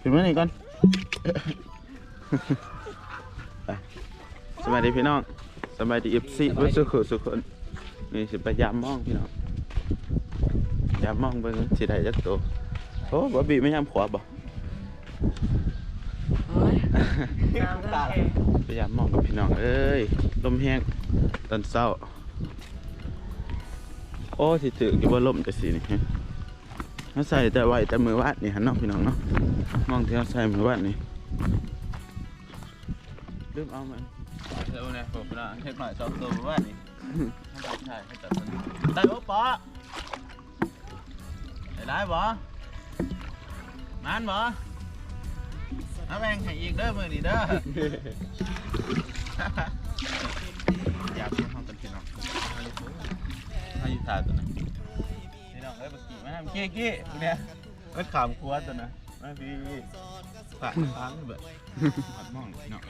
ขึ้นมานี่ก่อนไปสบายดีพี่น้องสบายดีเอฟซีวัสุขุสุขนนี่สิไปยามมองพี่น้องยามมองเบิ่งสิได้จักโตวโอ้บ่บีไม่ยามขวาบ่น้ำก็แข็งพยายามมองกับพี่น้องเอ้ยลมแห้งตอนเศร้า โอ้สิถึกอยู่ว่าลมแต่สินี่ เขาใส่แต่ไว้แต่มือวาดนี่หันน้องพี่น้องเนาะมองที่เขาใส่มือวาดนี่ลืมเอามันเดี๋ยวเนี่ยผมนะเฮ็ดหน่อยสองตัวมือวาดนี่ให้ตัดใช่ให้ตัดมันตัดโอ้ปอได้ไรบ่มันบ่เอาแบ่งให้อีกเด้อมือนี่เด้ออยากเลี้ยงห้องกันพี่น้องให้ยูทาตัวนะพี่น้อง เอ้ยเมื่อกี้มาทำเก๊กๆเนี่ยมันขามครัวตัวนะมาพี่ผักพังแบบผัดม่องพี่น้อง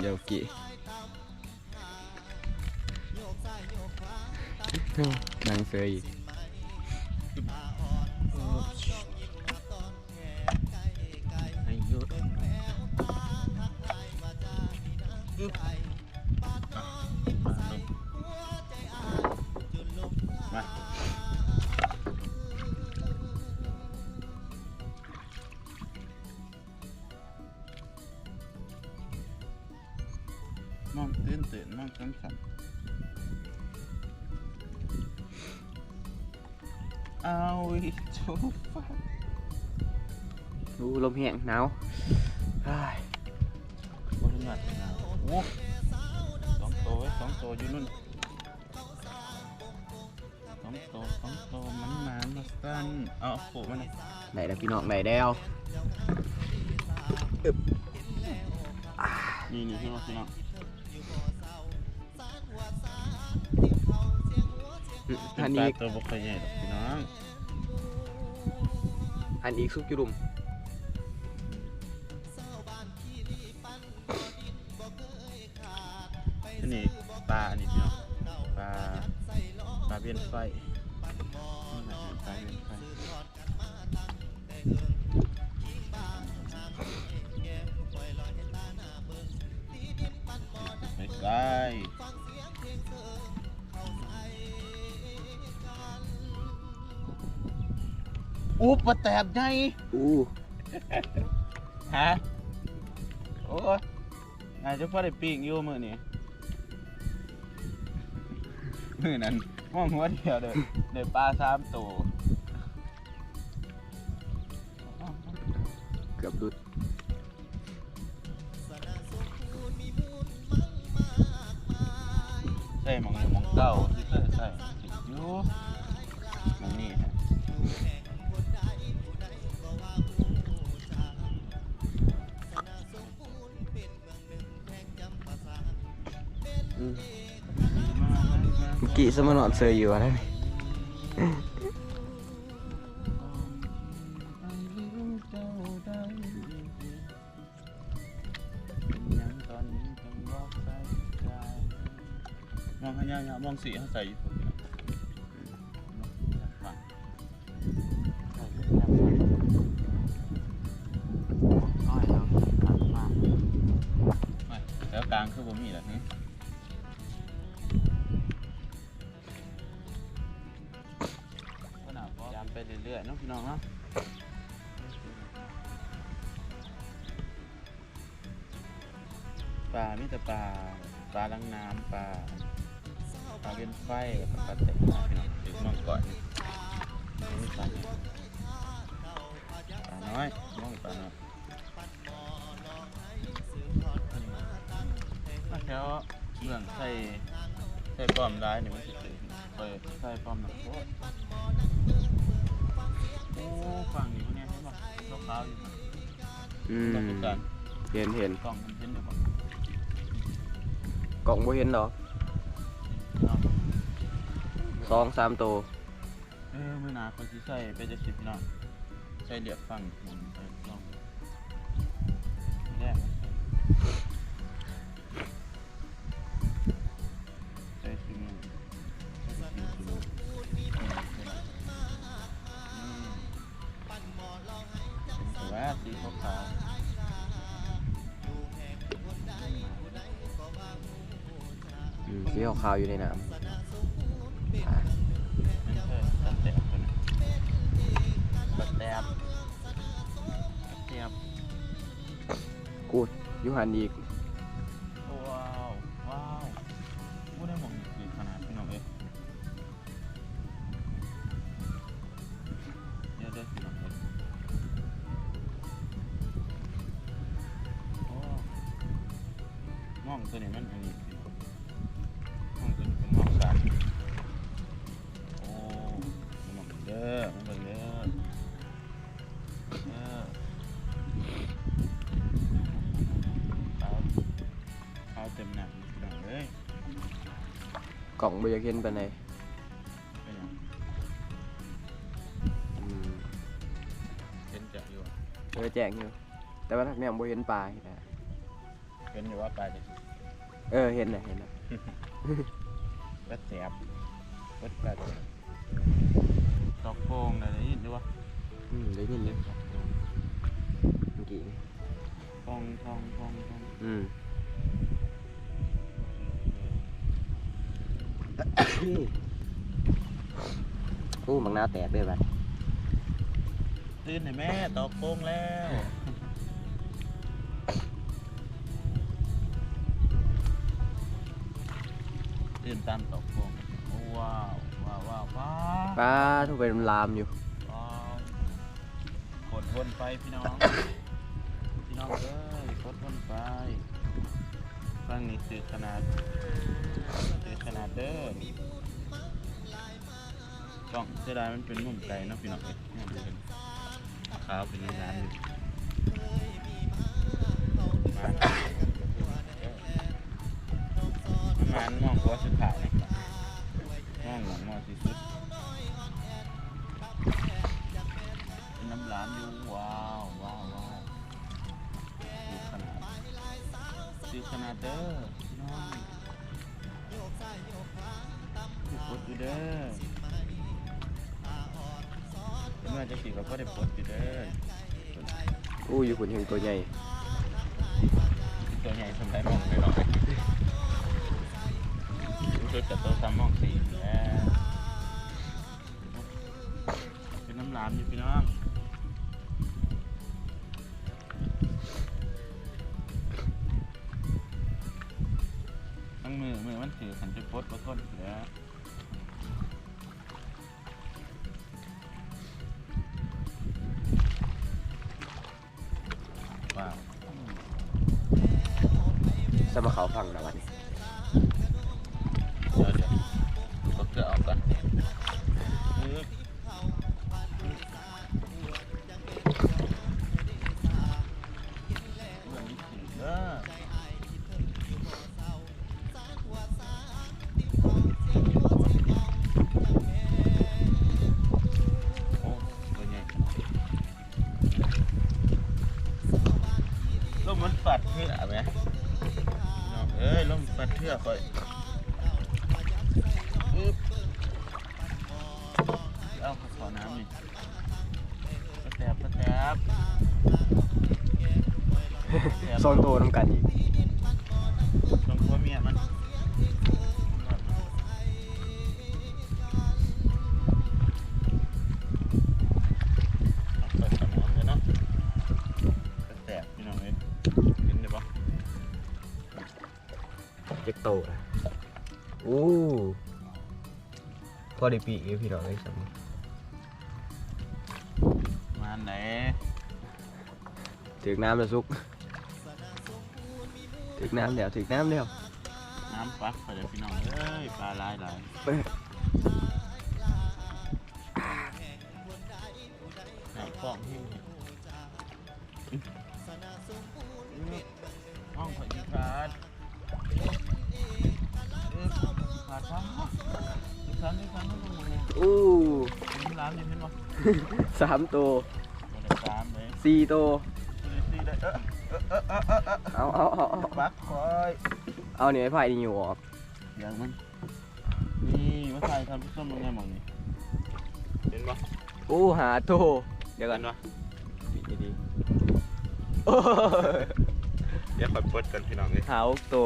เดี๋ยวกี่นางเซยอีก มาลงมาน้องตื่นตื่นน้องสันสันเอาอีกจูฟ้าอู้ลมแห้งหนาวอ้ายบนหนัดนะ โอ้สองตัวไว้สองตัวอยู่นู่นสองตัวสองตัวมันหมามาสั้นเอาโผล่มาหน่อยไหนแล้วพี่น้องไหนแล้วนี่นี่พี่น้องพี่น้องอืมเป็อันปลานี้ตัวบุกใหญ่ดอกพี่น้องอันอีกซุปจุรุม อันนี้ปลาอันนี้พี่น้องปลาปลาเบียนไฟปลาเบียนไฟไปไกลอู้ปลาแตบใหญ่อู้ฮะโอ้ยนายจะพอได้ปีกอยู่มือนี่ มือนั้นมองหัวเดียวเด้อเด้ปลาสามตัวเกือบดุดใส่หมองหมองเก้าที่ใส่ใส่ติดอยู่ กี้สมานอนเซยอยู่อะไรนี่นมองให้ยากๆมองสีเขาใส่อยู่ ปลาปลาปลาลังน้ำปลาปลาเวียนไฟกับปลาเตะมาพี่น้องเดี๋ยวมองก่อนนี่ปลาเนี่ยปลาน้อยมองปลาน้อยมาแถวเมืองใส่ใส่ป้อมร้ายนี่มันสิตื่นเปิดใส่ป้อมหนักโคตรโอ้ฝั่งนี้พวกเนี้ยเห็นป่ะขาวๆอยู่อืมต้องดูกันเห็นเห็นกล้องมันเห็นอยู่ป่ะ กล่องบ่เห็นดอกเนาะสองสามตัวเอ้ยมื่อหนาคนที่ใส่ไปจะสิบเนาะใส่เหลียบฟังมันไปลองแรกใส่ซิมใส่ซิมซิมอืมถือว่าสีขาว สีขาวๆอยู่ในน้ๆนั่นคือสเต็ปคนสเต็ปสเต็ปำกูดอยูหันอีก เอาเต็มหนักพี่น้องเอ้ยกล่องบอยากเห็นไปไหนใดเป็นหยังอืมเห็นจะอยู่อะเออแจ้งอยู่ แต่ว่าทักแนมบอยเห็นปลาอีกนะเห็นอยู่ว่าไปดิเออเห็นนะเห็นนะก็แสบก็แสบตอกโป่งอะไรนี่ดูวะอืมได้ยินอยู่เมื่อกี้นี่ทองทองทองทองอืม อู้มังนาวแตกเลยบัดตื่นให้แม่ตอกโป่งแล้วตื่นตามตอกโป่งโอ้ว้าวว้าวว้าวว้าวปลาทุกไปลามอยู่ ว้าวกดวนไปพี่น้อง พี่น้องเอ้ยกดวนไปฟังนี่คือขนาดคือ ขนาดเด้อกล้องเสียดายมันเป็นมุมไกลเนาะพี่น้องเอ้ยเป็นขาวเป็นน้ำๆอยู่ ก็ได้ปลดอยู่เด้ออู้อยู่ขุนเฮงตัวใหญ่ตัวใหญ่สมได้มองไปหน่อยรู้สึกกับตัวซ้ำมองสี่แล้วเป็นน้ำร้านอยู่พี่น้องทั้งมือมือมันถือขันจะปลดก็ทนอยู่แล้วว้าวาฟังนะวันนี้ บกระแตบซองโตน้ำกันอีกตรงตัวเมียมันเอาเปิดสมองเลยเนาะกระแตบพี่น้องเอ้ยเห็นได้ปะเจ็กโตนะอู้พอได้ปีกอยู่พี่น้องไอ้สม ถึกน้ำแล้วซุกถึกน้ำแล้วถึกน้ำแล้วน้ำปักไปเลยพี่น้องเอ้ยปลาหลายหลายเอ้ยน้ำฟองหิ้วเห็นห้องขอยิงขาดเอ๊ะขาดช้ายิงขาดยิงขาดไม่ลงมาเลยอู้ยิงร้านยิงเห็นปะสามตัวมาได้สามเลยสี่ตัวสี่สี่ได้ เออเอเอาเอาเอาเอาบักคอยเอาเนี่ยไอ้ไผ่นี่อยู่ออกอย่างมันนี่มาใส่ทำผู้ส้มลงไงหมองนี่เห็นปะอู้หาโตเดี๋ยวเห็กันนปะปิดดีโอ้ยๆเดี๋ยวคอยเปิดกันพี่น้องเลยหาหกโต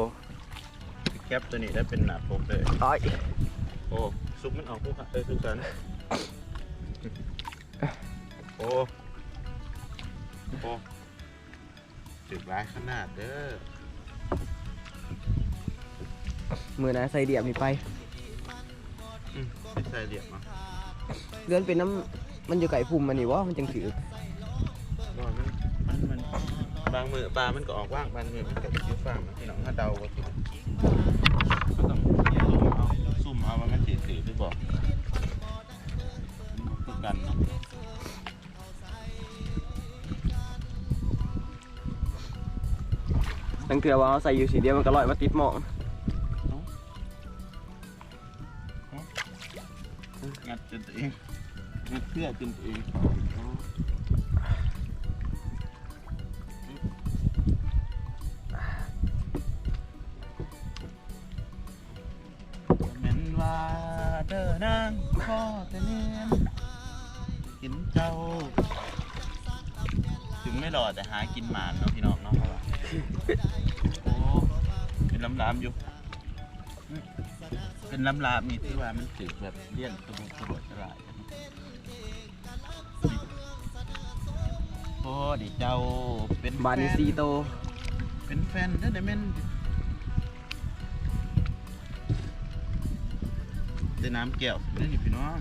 แคปตัวนี้ได้เป็นหนาปกเลยอ้อยโอ้ซุปมันออกคู่ค่ะเอ้ยทุกท่านโอ้ ถึกร้ายขนาดเด้อมือนะใส่เดียบนี่ไป อืมไม่ใส่เหลี่ยมอะเลื่อนเป็นน้ำมันอยู่ไก่พุ่มมันนี่วะมันจังถือว่ามันมันมันบางมือปลา มันก็ออกว่างบางมือมันก็จะคิ้วฟังพี่น้องถ้าเดาก็คือก็ต้องซุ่มเอาซุ่มเอาว่ามันถือถือหรือบอกคือกันเนาะ ตั้งเถื่อว่าเขาใส่อยู่สีเดียวมันก็ลอยมาติดหมองงัดจนตัวเองงัดเพื่อจนตัวเองเหม็นว่าเด้อนางพ่อแต่เนียนกินเจ้า ถึงไม่หล่อแต่หากินหมานเนาะพี่น้อง เนาะเพราะว่าโอ้เป็นลำลามอยู่อืมเป็นลำลามนี่ที่ว่ามันถือแบบเลี่ยนสะดวกสะดวกสลายกันเนาะโอ้ดิเจ้าเป็นบานนี่แฟสีโต เป็นแฟนเด้อเดเมนได้น้ำแก้วนี่นี่พี่น้อง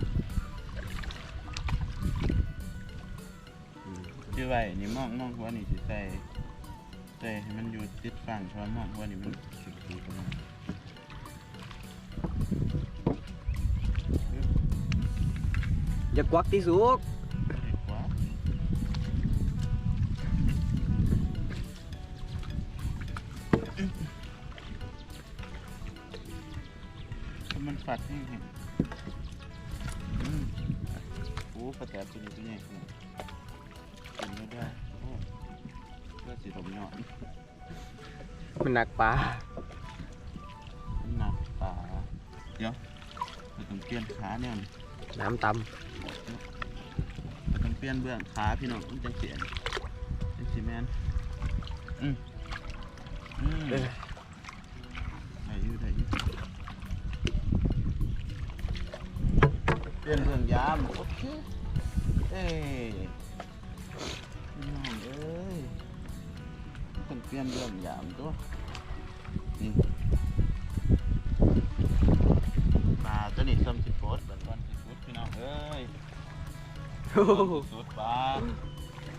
อืมชื่อไว้นี่มองมองหัวนี่สิใส่ ใส่ให้มันอยู่ติดฝั่งเพราะว่ามองหัวนี่มันสุดๆประมาณอย่ากวักที่สุกดีกว่ามันฝัดให้เห็นอืมโอ้ปลาแตบตัวนี้ตัวใหญ่ขนาดกินไม่ได้โอ้เพื่อสีถมหยอดมันหนักปลามันหนักปลาเดี๋ยวเราต้องเปลี่ยนขาเนี่ยน้ำตเราต้องเปลี่ยนเบื้องขาพี่น้องมันจะเสียนเป็นซีเมนอืมอืมำเออได้อยู่ได้อยู่เปลี่ยนเบื้องยามโอเคเอ้ ต้องเปลี่ยนเบื้องยามตัวนี่ปลาตัวนี้ซ้ำสิโพสเหมือนวันสิฟุตพี่น้องเอ้ยโอ้โหสุดปลา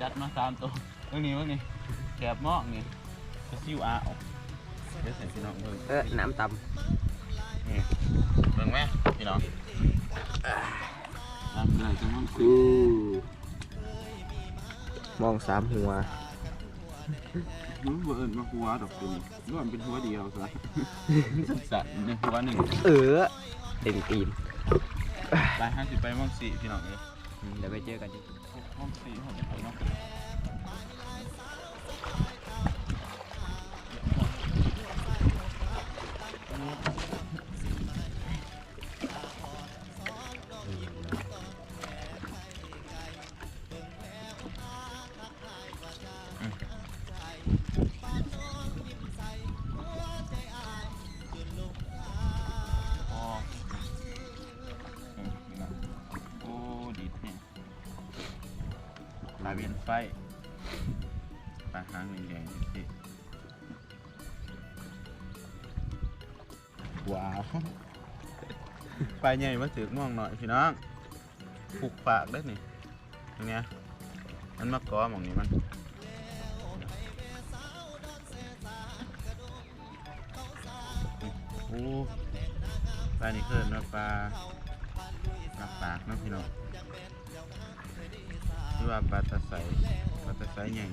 จัดมาสามตัวเรื่องนี้เรื่องนี้แกบหมอกนี่กระซิวอาออกเดี๋ยวใส่พี่น้องเบิ่งเออน้ำตนี่เบิ่งไหมพี่น้องน้ำเลยจังมันำอู้มองสามหัว มันบ่เอิ้นว่าหัวดอกตัวนี้รวมเป็นหัวเดียวซะสั่นๆในหัวหนึ่งเออเต็มตีนไปห้าสิบไปมองสี่พี่น้องเอ้ยอืมเดี๋ยวไปเจอกันที่มองสี่หัวเดียวเนาะ ปลาเวียนไฟปลาหางแดงๆสิว้าวปลาใหญ่มาถือม่วงหน่อยพี่น้องผูกปากได้นี่ตรงเนี้ยมันมากอหมองนี้มันโอ้ปลานี่เกิดมาปลาปลาปากเนาะพี่น้อง ที่ว่าปลาตะไซปลาตะไซใหญ่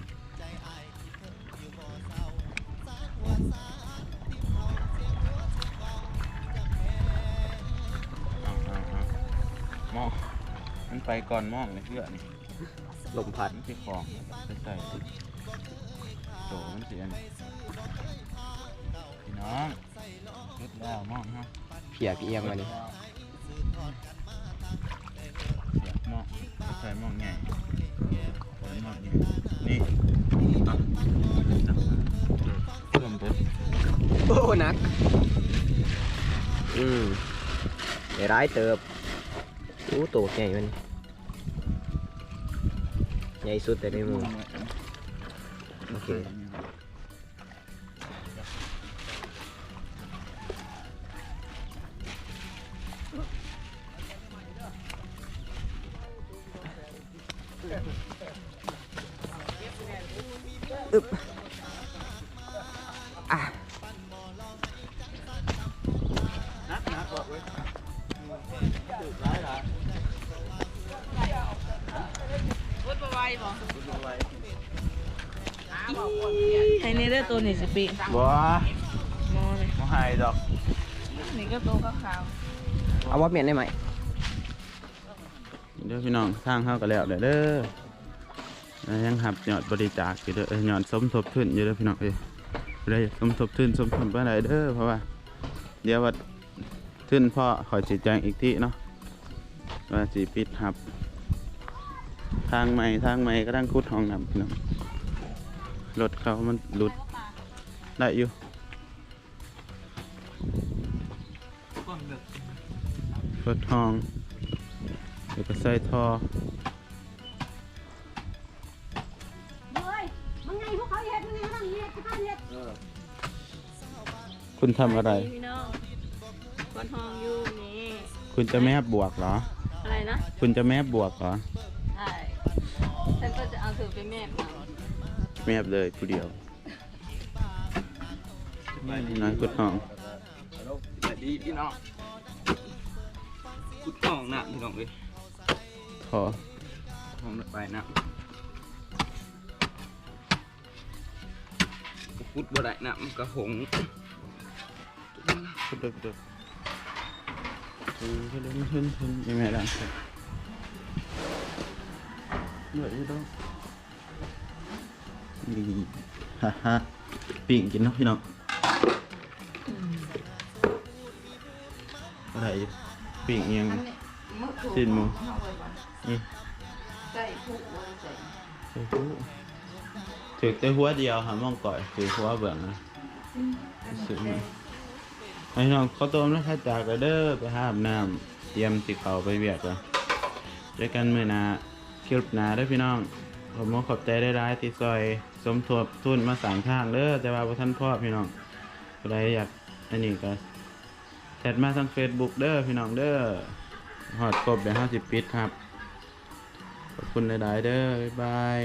เอาเอาเอามองมันไปก่อนมองเลยเพื่อนนี่ลมพัดมันที่ของตะไซโตมันเสียนพี่น้องเฮ็ดแล้วมองฮะเพียกเอียงมานี่เสียบหม้อใส่หม้อใหญ่ใส่หม้อใหญ่ นี่ตักเพิ่มเพิ่มโอ้หนัก อืมได้ร้ายเติบอู้ตัวใหญ่มันใหญ่สุดแต่ได้มือโอเค อึบอะนักนักบอกไว้ตื่นร้ายเหรอวุ้นไวบ่คุณเอาไว้ไฮเนเดอร์ตัวนี้สิปีบัวมอเลยมาหายดอก นี่ก็ตัวขาวเอาว่าเปลี่ยนได้ไหมเด้อพี่น้องทางเข้ากันแล้วเด้อเด้อแล้ว ยังหับยอดบริจาคอยู่เด้อยอดสมทบทุนอยู่เด้อพี่น้องเอ้ยสมทบทุนสมทบไปไหนเด้อเพราะว่า เดี๋ยวว่าทุนพ่อขอชี้แจงอีกที่เนาะว่าสีปิดหับ ทางใหม่ทางใหม่ก็ตั้งคุดห้องน้ำพี่น้องรถเขามันหลุดได้อยู่รถห้องเดี๋ยวก็ใส่ท่อ คุณทำอะไร พี่น้องคนห้องอยู่นี่ คุณจะแม่บวกเหรอ อะไรนะคุณจะแม่บวกเหรอ ใช่ฉันก็จะเอาถือไปแม่เอาแม่เลยผู้เดียวน้อยกุดห้องสวัสดีพี่น้องกุดห้องน้ำพี่น้องเลยพอห้องไปน้ำกุดบ่ได้น้ำกระหงคุดเด็กเด็กคุดเด็กขึ้นขึ้นยังไงล่ะเหนื่อยต้อง ดีฮ่าฮ่าปิ่งกินเนาะพี่น้องอะไรปิ่งเอียงสิ้นหมูนี่ถือแต่หัวเดียวหามองก่อยถือหัวเบื้องนะสุดนี่ ไอ้น้องเขาวต้มแล้วข้าจากกันเด้อไปหาอาบน้ำเตรียมสิเขาไปเวียกแล้วเจอกันมื้อนาคลิปหนาเด้อพี่น้องผมขอบใจได้ร้ายๆที่ซอยสมทบทุนมาสร้างทางเด้อแต่ว่าท่านพ่อพี่น้องใครอยากอันนี้ก็แชทมาทาง Facebook เด้อพี่น้องเด้อฮอดครบเดี๋ยว50ปิดครับ ขอบคุณหลาย ๆ เด้อ บ๊ายบาย